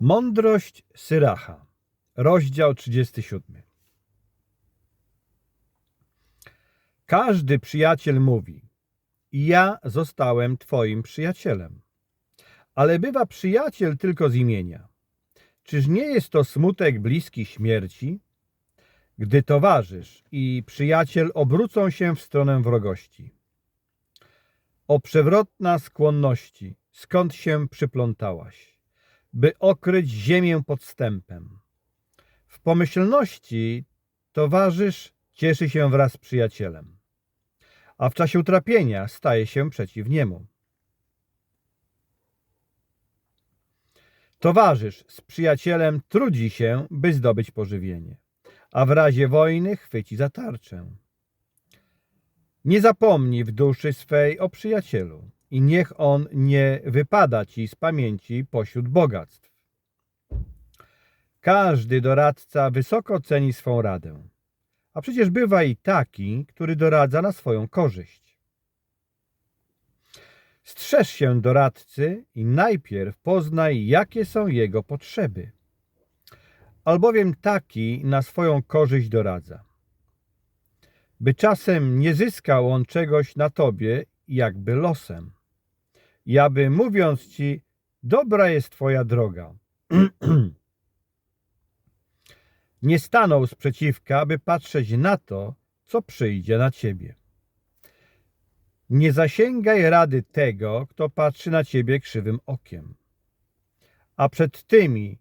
Mądrość Syracha, rozdział 37. Każdy przyjaciel mówi: Ja zostałem Twoim przyjacielem. Ale bywa przyjaciel tylko z imienia. Czyż nie jest to smutek bliski śmierci? Gdy towarzysz i przyjaciel obrócą się w stronę wrogości. O przewrotna skłonności, skąd się przyplątałaś? By okryć ziemię podstępem. W pomyślności towarzysz cieszy się wraz z przyjacielem, a w czasie utrapienia staje się przeciw niemu. Towarzysz z przyjacielem trudzi się, by zdobyć pożywienie, a w razie wojny chwyci za tarczę. Nie zapomnij w duszy swej o przyjacielu i niech on nie wypada ci z pamięci pośród bogactw. Każdy doradca wysoko ceni swą radę, a przecież bywa i taki, który doradza na swoją korzyść. Strzeż się doradcy i najpierw poznaj, jakie są jego potrzeby, albowiem taki na swoją korzyść doradza. By czasem nie zyskał on czegoś na tobie, jakby losem i aby mówiąc ci, dobra jest twoja droga. nie stanął sprzeciwka, aby patrzeć na to, co przyjdzie na ciebie. Nie zasięgaj rady tego, kto patrzy na ciebie krzywym okiem. A przed tymi,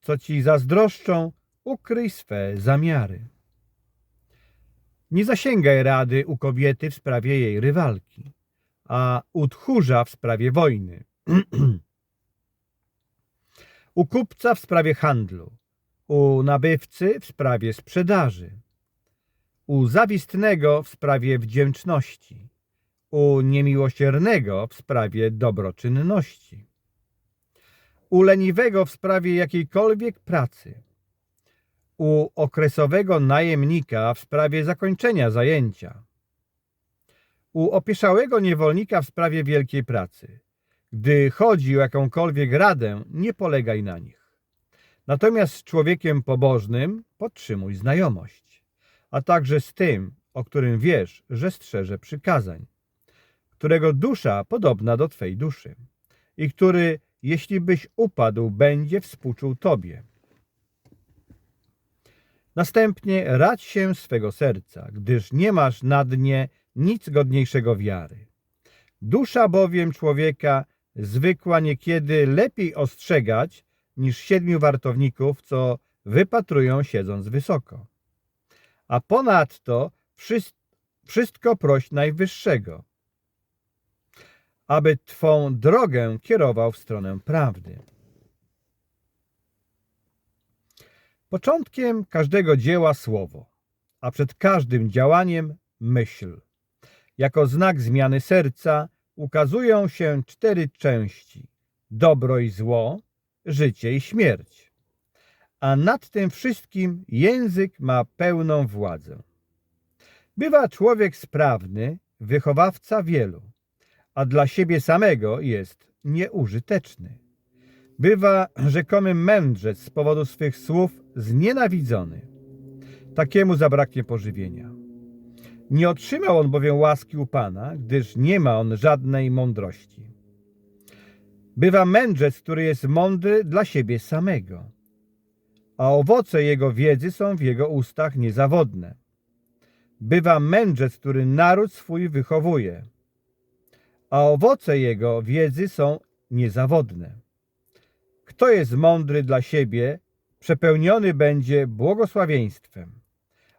co ci zazdroszczą, ukryj swe zamiary. Nie zasięgaj rady u kobiety w sprawie jej rywalki a u tchórza w sprawie wojny, u kupca w sprawie handlu, u nabywcy w sprawie sprzedaży, u zawistnego w sprawie wdzięczności, u niemiłosiernego w sprawie dobroczynności, u leniwego w sprawie jakiejkolwiek pracy, u okresowego najemnika w sprawie zakończenia zajęcia, u opieszałego niewolnika w sprawie wielkiej pracy. Gdy chodzi o jakąkolwiek radę, nie polegaj na nich. Natomiast z człowiekiem pobożnym podtrzymuj znajomość, a także z tym, o którym wiesz, że strzeże przykazań, którego dusza podobna do Twej duszy i który, jeśli byś upadł, będzie współczuł Tobie. Następnie radź się swego serca, gdyż nie masz na dnie nic godniejszego wiary. Dusza bowiem człowieka zwykła niekiedy lepiej ostrzegać niż siedmiu wartowników, co wypatrują siedząc wysoko. A ponadto wszystko proś Najwyższego, aby Twą drogę kierował w stronę prawdy. Początkiem każdego dzieła słowo, a przed każdym działaniem myśl. Jako znak zmiany serca ukazują się cztery części: dobro i zło, życie i śmierć. A nad tym wszystkim język ma pełną władzę. Bywa człowiek sprawny, wychowawca wielu, a dla siebie samego jest nieużyteczny. Bywa rzekomy mędrzec z powodu swych słów znienawidzony. Takiemu zabraknie pożywienia. Nie otrzymał on bowiem łaski u Pana, gdyż nie ma on żadnej mądrości. Bywa mędrzec, który jest mądry dla siebie samego, a owoce jego wiedzy są w jego ustach niezawodne. Bywa mędrzec, który naród swój wychowuje, a owoce jego wiedzy są niezawodne. Kto jest mądry dla siebie, przepełniony będzie błogosławieństwem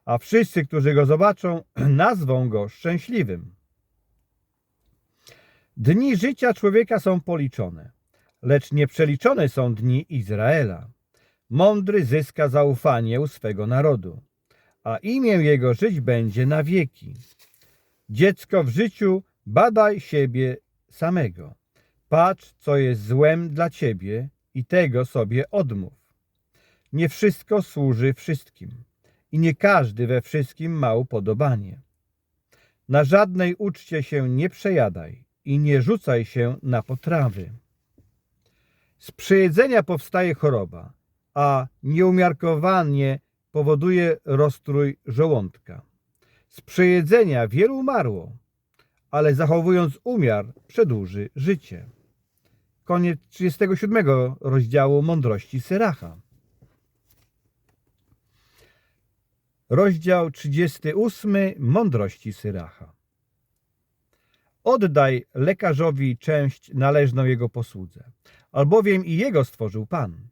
a wszyscy, którzy go zobaczą, nazwą go szczęśliwym. Dni życia człowieka są policzone, lecz nieprzeliczone są dni Izraela. Mądry zyska zaufanie u swego narodu, a imię jego żyć będzie na wieki. Dziecko w życiu badaj siebie samego. Patrz, co jest złem dla ciebie i tego sobie odmów. Nie wszystko służy wszystkim i nie każdy we wszystkim ma upodobanie. Na żadnej uczcie się nie przejadaj i nie rzucaj się na potrawy. Z przejedzenia powstaje choroba, a nieumiarkowanie powoduje rozstrój żołądka. Z przejedzenia wielu umarło, ale zachowując umiar przedłuży życie. Koniec 37 rozdziału Mądrości Syracha. Rozdział 38 Mądrości Syracha. Oddaj lekarzowi część należną jego posłudze, albowiem i jego stworzył Pan.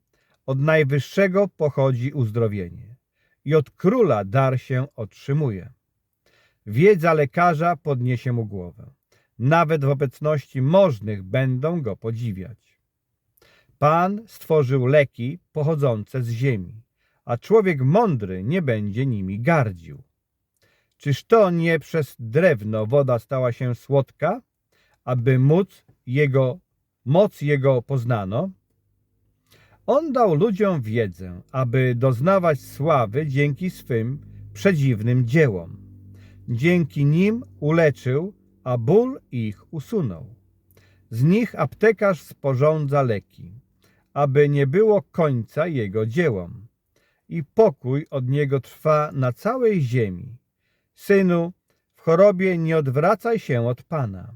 Od Najwyższego pochodzi uzdrowienie i od Króla dar się otrzymuje. Wiedza lekarza podniesie mu głowę. Nawet w obecności możnych będą go podziwiać. Pan stworzył leki pochodzące z ziemi, a człowiek mądry nie będzie nimi gardził. Czyż to nie przez drewno woda stała się słodka, aby móc jego, moc jego poznano? On dał ludziom wiedzę, aby doznawać sławy dzięki swym przedziwnym dziełom. Dzięki nim uleczył, a ból ich usunął. Z nich aptekarz sporządza leki, aby nie było końca jego dziełom. I pokój od niego trwa na całej ziemi. Synu, w chorobie nie odwracaj się od Pana,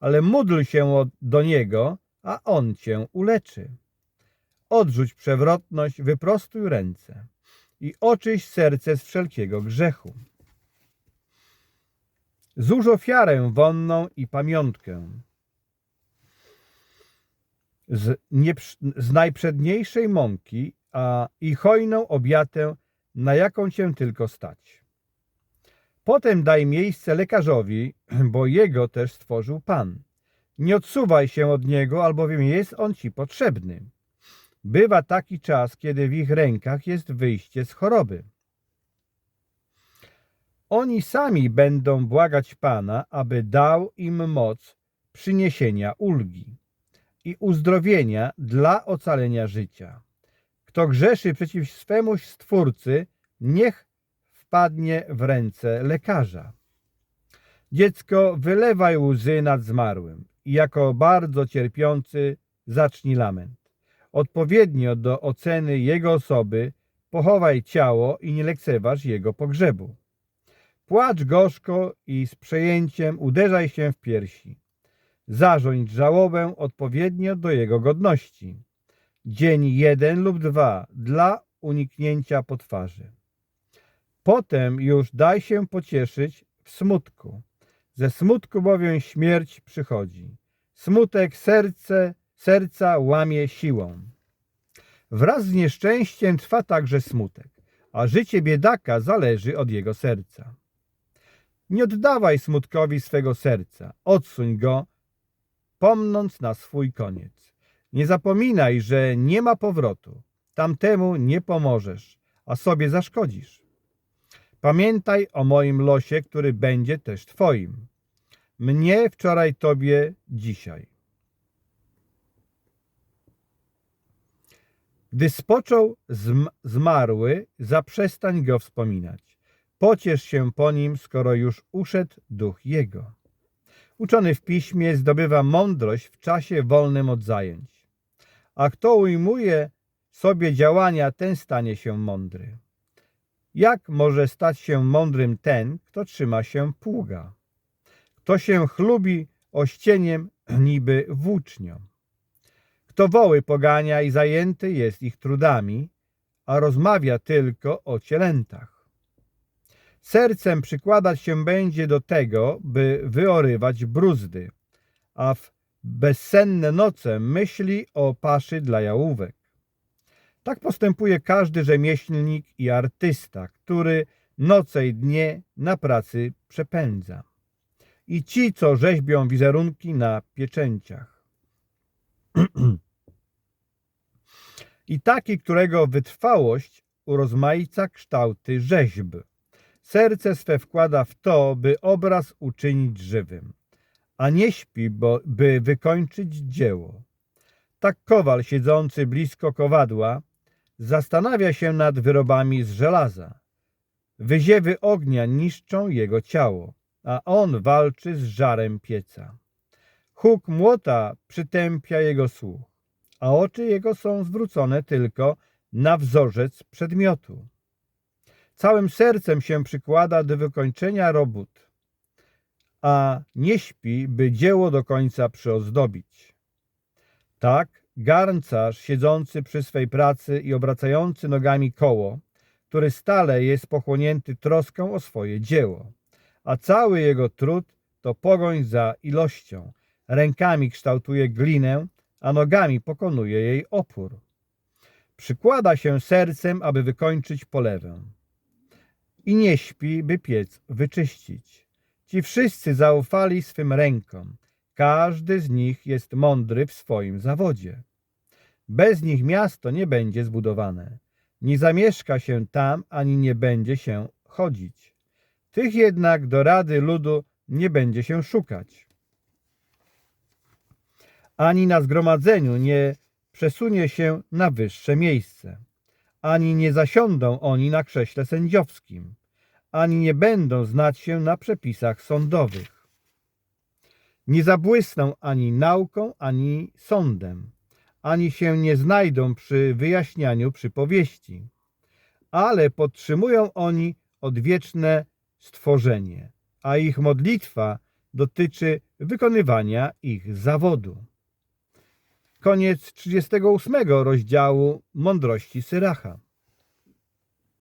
ale módl się do Niego, a On cię uleczy. Odrzuć przewrotność, wyprostuj ręce i oczyś serce z wszelkiego grzechu. Złóż ofiarę wonną i pamiątkę z, z najprzedniejszej mąki, a i hojną obiatę, na jaką cię tylko stać. Potem daj miejsce lekarzowi, bo jego też stworzył Pan. Nie odsuwaj się od niego, albowiem jest on ci potrzebny. Bywa taki czas, kiedy w ich rękach jest wyjście z choroby. Oni sami będą błagać Pana, aby dał im moc przyniesienia ulgi i uzdrowienia dla ocalenia życia. Kto grzeszy przeciw swemu Stwórcy, niech wpadnie w ręce lekarza. Dziecko, wylewaj łzy nad zmarłym i jako bardzo cierpiący zacznij lament. Odpowiednio do oceny jego osoby pochowaj ciało i nie lekceważ jego pogrzebu. Płacz gorzko i z przejęciem uderzaj się w piersi. Zarządź żałobę odpowiednio do jego godności. Dzień jeden lub dwa dla uniknięcia potwarzy. Potem już daj się pocieszyć w smutku. Ze smutku bowiem śmierć przychodzi. Smutek serce, serca łamie siłą. Wraz z nieszczęściem trwa także smutek, a życie biedaka zależy od jego serca. Nie oddawaj smutkowi swego serca, odsuń go, pomnąc na swój koniec. Nie zapominaj, że nie ma powrotu. Tamtemu nie pomożesz, a sobie zaszkodzisz. Pamiętaj o moim losie, który będzie też twoim. Mnie wczoraj, tobie dzisiaj. Gdy spoczął zm- zmarły, zaprzestań go wspominać. Pociesz się po nim, skoro już uszedł duch jego. Uczony w piśmie zdobywa mądrość w czasie wolnym od zajęć. A kto ujmuje sobie działania, ten stanie się mądry. Jak może stać się mądrym ten, kto trzyma się pługa? Kto się chlubi ościeniem niby włócznią? Kto woły pogania i zajęty jest ich trudami, a rozmawia tylko o cielętach. Sercem przykładać się będzie do tego, by wyorywać bruzdy, a w bezsenne noce myśli o paszy dla jałówek. Tak postępuje każdy rzemieślnik i artysta, który noce i dnie na pracy przepędza. I ci, co rzeźbią wizerunki na pieczęciach. I taki, którego wytrwałość urozmaica kształty rzeźb. Serce swe wkłada w to, by obraz uczynić żywym, a nie śpi, bo, by wykończyć dzieło. Tak kowal siedzący blisko kowadła zastanawia się nad wyrobami z żelaza. Wyziewy ognia niszczą jego ciało, a on walczy z żarem pieca. Huk młota przytępia jego słuch, a oczy jego są zwrócone tylko na wzorzec przedmiotu. Całym sercem się przykłada do wykończenia robót, a nie śpi, by dzieło do końca przyozdobić. Tak, garncarz siedzący przy swej pracy i obracający nogami koło, który stale jest pochłonięty troską o swoje dzieło, a cały jego trud to pogoń za ilością. Rękami kształtuje glinę, a nogami pokonuje jej opór. Przykłada się sercem, aby wykończyć polewę. I nie śpi, by piec wyczyścić. Ci wszyscy zaufali swym rękom. Każdy z nich jest mądry w swoim zawodzie. Bez nich miasto nie będzie zbudowane. Nie zamieszka się tam, ani nie będzie się chodzić. Tych jednak do rady ludu nie będzie się szukać. Ani na zgromadzeniu nie przesunie się na wyższe miejsce. Ani nie zasiądą oni na krześle sędziowskim. Ani nie będą znać się na przepisach sądowych. Nie zabłysną ani nauką, ani sądem. Ani się nie znajdą przy wyjaśnianiu przypowieści. Ale podtrzymują oni odwieczne stworzenie, a ich modlitwa dotyczy wykonywania ich zawodu. Koniec 38 rozdziału Mądrości Syracha.